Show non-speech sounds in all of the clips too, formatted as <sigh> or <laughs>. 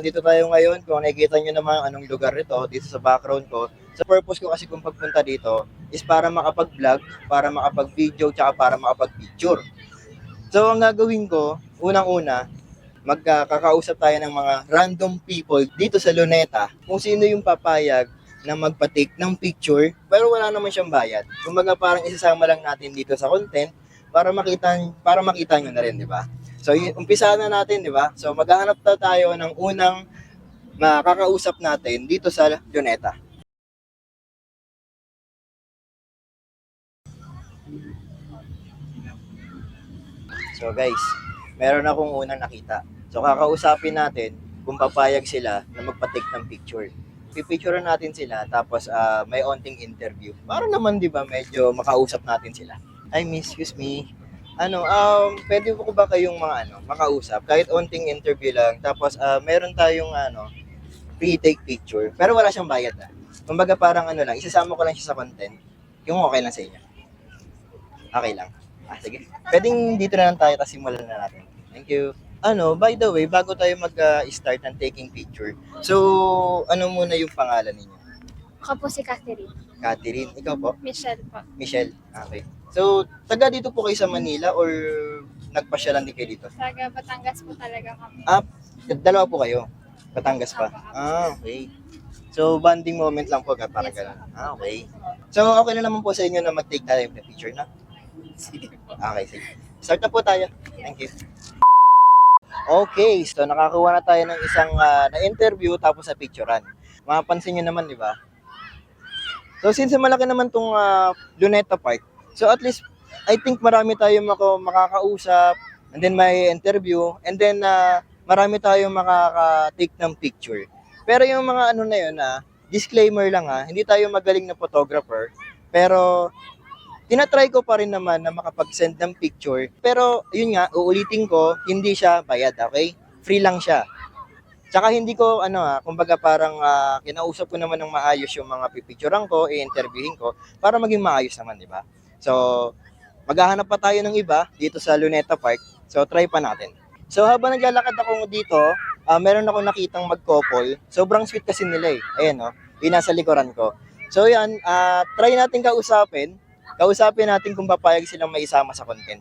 nandito tayo ngayon. Kung nakikita nyo naman anong lugar ito, dito sa background ko. Sa purpose ko kasi kung pagpunta dito is para makapag-vlog, para makapag-video, tsaka para makapag-picture. So, ang gagawin ko, unang-una, magkakausap tayo ng mga random people dito sa Luneta kung sino yung papayag na magpatik ng picture pero wala naman siyang bayad. Kumbaga parang isasama lang natin dito sa content para makita para makita niyo na rin, di ba? So, umpisa na natin, di ba? So, maghahanap na tayo ng unang makakausap natin dito sa Luneta. So, guys, meron akong unang nakita. So, kakausapin natin kung papayag sila na magpatik ng picture. Pipicturean natin sila, tapos ah, may onting interview. Para naman, di ba, medyo makausap natin sila. Ay, miss, excuse me. Ano, um, pwede ko ba kayong mga ano, makausap? Kahit onting interview lang. Tapos, ah, meron tayong ano, free take picture. Pero wala siyang bayad ah. Kumbaga parang ano lang, isasama ko lang siya sa content. Yung okay lang sa inyo. Okay lang. Ah, sige. Pwedeng dito na lang tayo, tapos simulan na natin. Thank you. Ano, by the way, bago tayo mag-start ng taking picture, so, ano muna yung pangalan ninyo? Ako po si Catherine. Catherine, ikaw po? Michelle po. Michelle. Okay. So, taga dito po kayo sa Manila or nagpasyalan din kayo dito? Taga Batangas po talaga kami. Ah, dalawa po kayo. Batangas pa. Ah, okay. So, bonding moment lang po, parang Yes, gano'n. Ah, okay. So, okay na naman po sa inyo na mag-take tayo ng picture na? Okay, sige. Start na po tayo. Thank you. Okay, so nakakuha na tayo ng isang ah, na-interview tapos sa picturean. Mapapansin nyo naman, di ba? So, since malaki naman tong ah, Luneta Park, so at least, I think marami tayong mako, makakausap, and then may interview, and then ah, marami tayong makaka-take ng picture. Pero yung mga ano na yun, ah, disclaimer lang ha, hindi tayo magaling na photographer, pero tinatry ko pa rin naman na makapag-send ng picture. Pero yun nga, uulitin ko, hindi siya bayad, okay? Free lang siya. Tsaka hindi ko, ano ah, kumbaga parang ah, kinausap ko naman ng maayos yung mga pipicturean ko, i-interviewin ko, para maging maayos naman, di ba? So, maghahanap pa tayo ng iba dito sa Luneta Park. So, try pa natin. So, habang naglalakad ako dito, ah, meron ako nakitang mag-couple. Sobrang sweet kasi nila eh. Ayan, no? Yung nasa likuran ko. So, yan, ah, try natin kausapin. Kausapin natin kung papayag silang maisama sa content.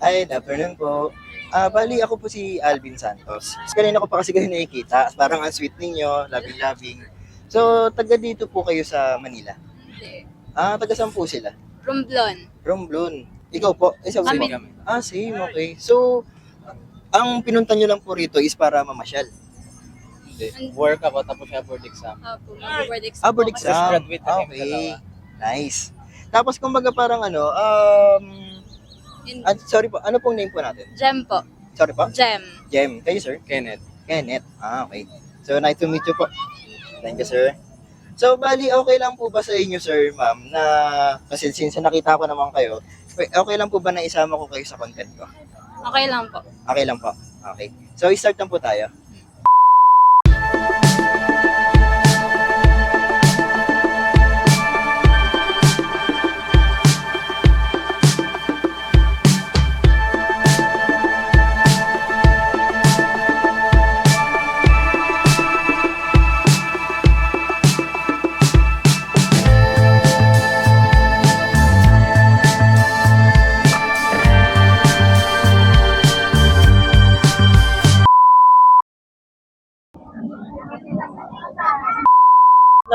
Ay, afternoon po. Ah, bali ako po si Alvin Santos. Kanina ko pa kasi kayo nakikita. Parang ang sweet ninyo, loving-loving. So, taga dito po kayo sa Manila. Ah, taga saan po sila? Romblon. Romblon. Ikaw po? Eh, sa Kami. Ah, same, okay. So, ang pinunta nyo lang po rito is para mamasyal. Hindi. Work ako tapos siya board exam. Opo, mag-board exam. Ah, board exam. Fresh graduate na kami Okay. dalawa. Nice. Tapos, kumbaga parang ano, um, In- ah, sorry po, ano pong name po natin? Gem po. Sorry po? Gem. Jem. Kayo, sir? Kenneth. Kenneth. Ah, okay. So, nice to meet you po. Thank you, sir. So, bali, okay lang po ba sa inyo, sir, ma'am, na, kasi since nakita ko naman kayo, okay lang po ba na isama ko kayo sa content ko? Okay lang po. Okay lang po. Okay. So, start lang po tayo.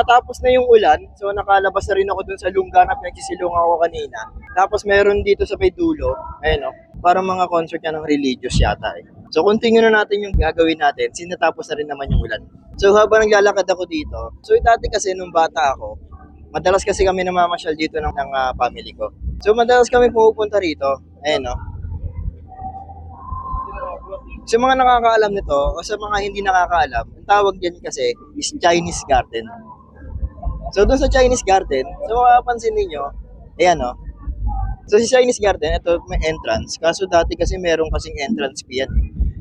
Natapos na yung ulan, so nakalabas na rin ako dun sa lungga na pinagsisilungan ako kanina. Tapos meron dito sa may dulo, ayun o, parang mga concert yan ng religious yata eh. So continue na natin yung gagawin natin, since natapos na rin naman yung ulan. So habang naglalakad ako dito, so dati kasi nung bata ako, madalas kasi kami namamasyal dito ng, ng ah, family ko. So madalas kami pumupunta rito, ayun o. Sa mga nakakaalam nito, o sa mga hindi nakakaalam, ang tawag diyan kasi is Chinese garden. So, doon sa Chinese Garden, so mapapansin ninyo, ayan o. So, sa Chinese Garden, ito may entrance. Kaso dati kasi meron kasing entrance fee yan.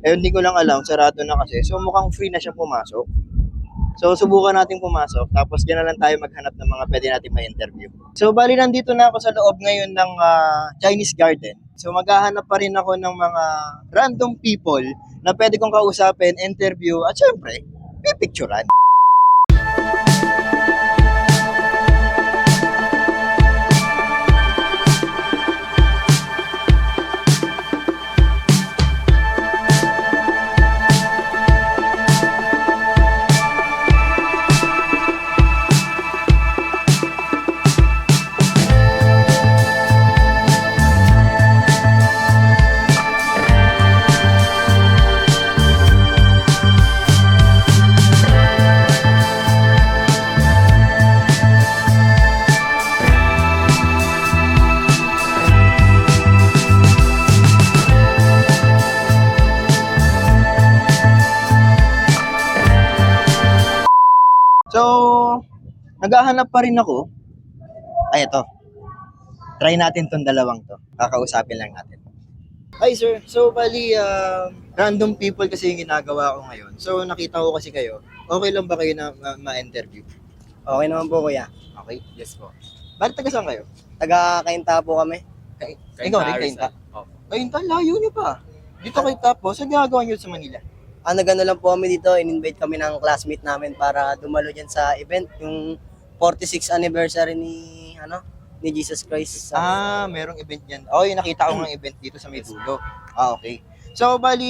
Eh, hindi ko lang alam, sarado na kasi. So, mukhang free na siya pumasok. So, subukan natin pumasok. Tapos, dyan na lang tayo maghanap ng mga pwede natin ma-interview. So, bali nandito na ako sa loob ngayon ng ah, Chinese Garden. So, maghahanap pa rin ako ng mga random people na pwede kong kausapin, interview, at syempre, pipicturan. Naghahanap pa rin ako. Ay, ito. Try natin tong dalawang to. Kakausapin lang natin. Hi, sir. So, bali, um, random people kasi yung ginagawa ko ngayon. So, nakita ko kasi kayo. Okay lang ba kayo na ma- ma-interview? Okay naman po kuya. Okay. Yes po. Bali, taga saan kayo? Taga Kainta po kami. Kay, ikaw rin, Kainta. Opo. Kainta, layo nyo pa. Dito kayo tapos, ang ginagawa nyo sa Manila? Ano gano'n lang po kami dito, in-invite kami ng classmate namin para dumalo dyan sa event, yung 46th anniversary ni, ano, ni Jesus Christ. Sa, Ah, merong event yan. Oh, yung nakita ko ng event dito sa may dulo. Ah, okay. So, bali,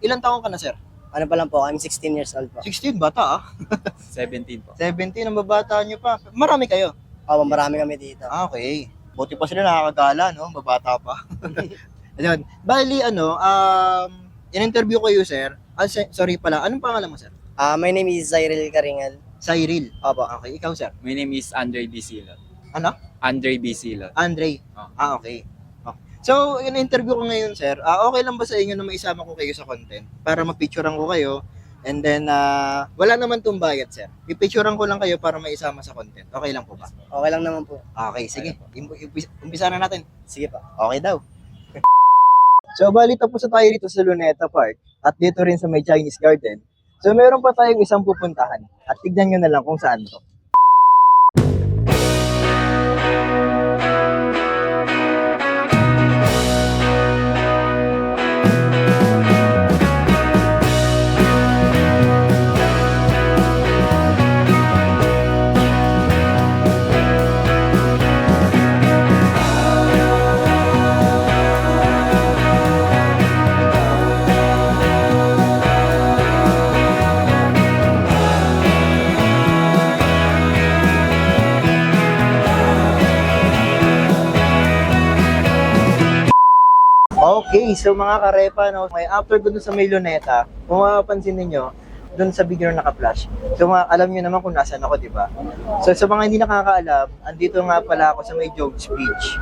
ilang taong ka na, sir? Ano pa lang po, I'm 16 years old po. 16, bata ah. <laughs> 17 po. 17, ang babata nyo pa. Marami kayo. Oo, marami kami dito. Ah, okay. Buti pa sila nakakagala, no? Babata pa. <laughs> Ayun. Bali, ano, um, in-interview ko you, sir. Ah, sorry pala. Anong pangalan mo, sir? Ah, my name is Cyril Karingal. Cyril. Opo. Okay, ikaw, sir. My name is Andre B. Silot. Ano? Andre B. Silot. Andre. Ah. Ah, okay. Oh. So, in-interview ko ngayon, sir. Ah, okay lang ba sa inyo na maisama ko kayo sa content? Para mapicturean ko kayo. And then, ah, wala naman tong bayad, sir. Pipicturean ko lang kayo para maisama sa content. Okay lang po ba? Okay lang naman po. Okay, sige. Im- umpis- Umpisa na natin. Sige pa. Okay daw. <laughs> so, bali tapos na tayo dito sa Luneta Park at dito rin sa may Chinese Garden. So, meron pa tayong isang pupuntahan at tignan nyo na lang kung saan to. Okay, so mga karepa, no, may after ko sa may luneta, kung mapapansin ninyo, dun sa na naka-flash. So mga, alam nyo naman kung nasaan ako, di ba? So sa mga hindi nakakaalam, andito nga pala ako sa may Jones Beach.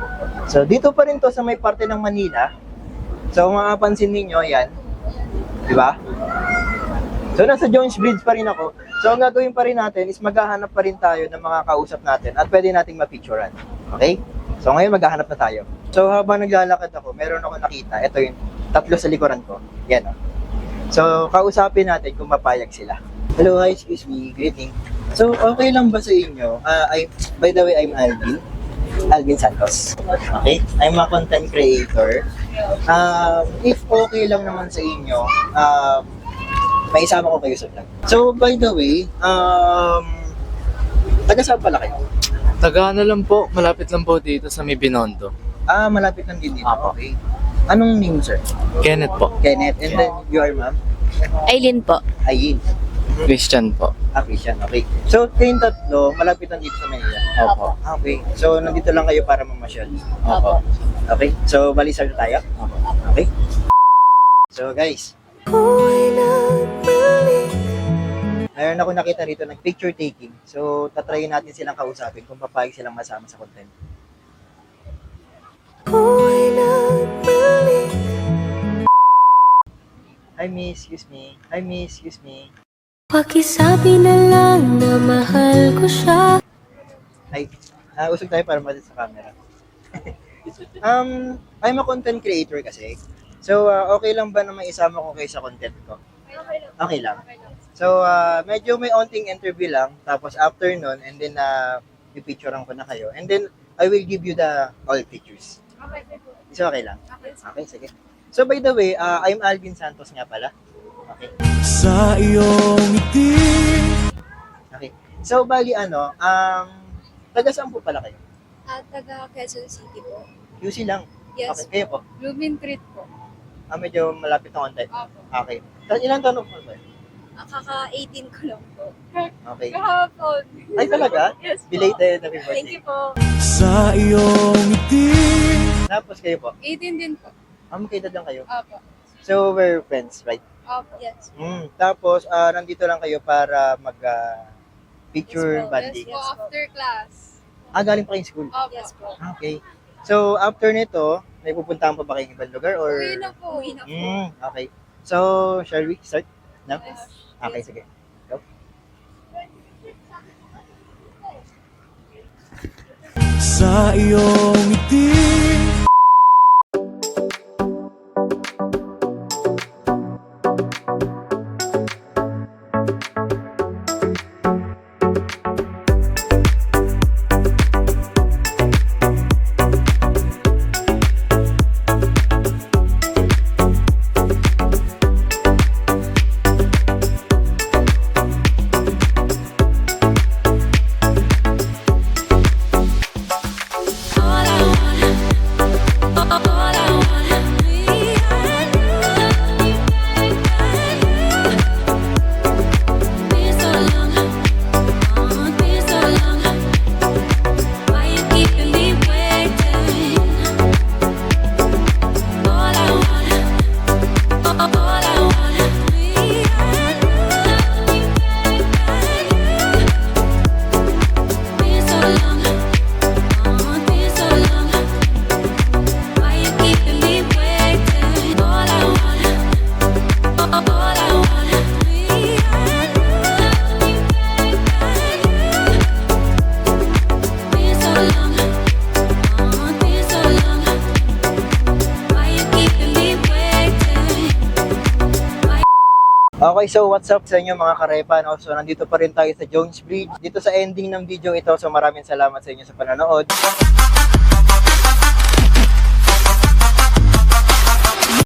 So dito pa rin to sa may parte ng Manila. So kung mapapansin ninyo, yan. Di ba? So nasa Jones Bridge pa rin ako. So ang gagawin pa rin natin is maghahanap pa rin tayo ng mga kausap natin at pwede nating mapicturean. Okay? So ngayon maghahanap na tayo. So habang naglalakad ako, meron ako nakita. Ito yung tatlo sa likuran ko. Yan oh. So kausapin natin kung mapayag sila. Hello, hi, excuse me. Greeting. So okay lang ba sa inyo? Ah, I, by the way, I'm Alvin. Alvin Santos. Okay? I'm a content creator. Um, if okay lang naman sa inyo, um, may isama ko kayo sa vlog. So, by the way, um, taga saan pala kayo? Taga ano lang po, malapit lang po dito sa may. Ah, malapit lang din dito. Apo. Okay. Anong name, sir? Kenneth po, Kenneth. And then, you are ma'am? Aileen po. Ayin. Christian po. Ah, Christian. Okay. So, kayong tatlo, malapit lang dito sa Manila. Opo. Ah, Okay. So, nandito lang kayo para mamasyal. Opo. Okay. So, balisar na tayo? Okay. So, guys. Mayroon ako nakita rito ng picture taking. So, tatrayin natin silang kausapin kung papayag silang masama sa content. Hi, miss. Excuse me. Hi, miss. Excuse me. Pakisabi na lang na mahal ko siya Hi. Ah, usog tayo para malit sa camera. <laughs> um, I'm a content creator kasi. So, ah, okay lang ba na may isama ko kayo sa content ko? Okay lang. So, ah, medyo may onting interview lang. Tapos after nun, and then, uh, pipicturean ko na kayo. And then, I will give you the all pictures. Is okay lang? Okay, sige. So by the way, uh, I'm Alvin Santos nga pala. Okay. Sa iyong ngiti Okay. So bali ano, um, taga saan po pala kayo? At taga Quezon City po. QC lang. Yes. Okay, kayo po. Blooming Treat po. Ah, medyo malapit na konti. Opo. Okay. Tapos ilang tanong po ba? Ah, Kaka-18 ko lang po. Okay. Kahapon. Ay talaga? <laughs> Yes po. Belated happy Thank birthday. you po. Sa iyong ngiti Tapos kayo po. 18 din po. Ah, magkaedad lang kayo. Opo. So, we're friends, right? Opo. Yes. Mm. Tapos, ah, nandito lang kayo para mag ah, picture Yes po. banding. Yes po, after class. Ah, galing pa kayong school? Opo. Yes po. Ah, Okay. So, after nito, may pupuntahan pa ba kayong ibang lugar or... Uwi na po. Uwi na po. Mm, okay. So, shall we start? No? Yes. Okay, sige. Go. Sa iyong ngiti Okay, so what's up sa inyo mga karepa? No? So, nandito pa rin tayo sa Jones Bridge. Dito sa ending ng video ito. So, maraming salamat sa inyo sa panonood.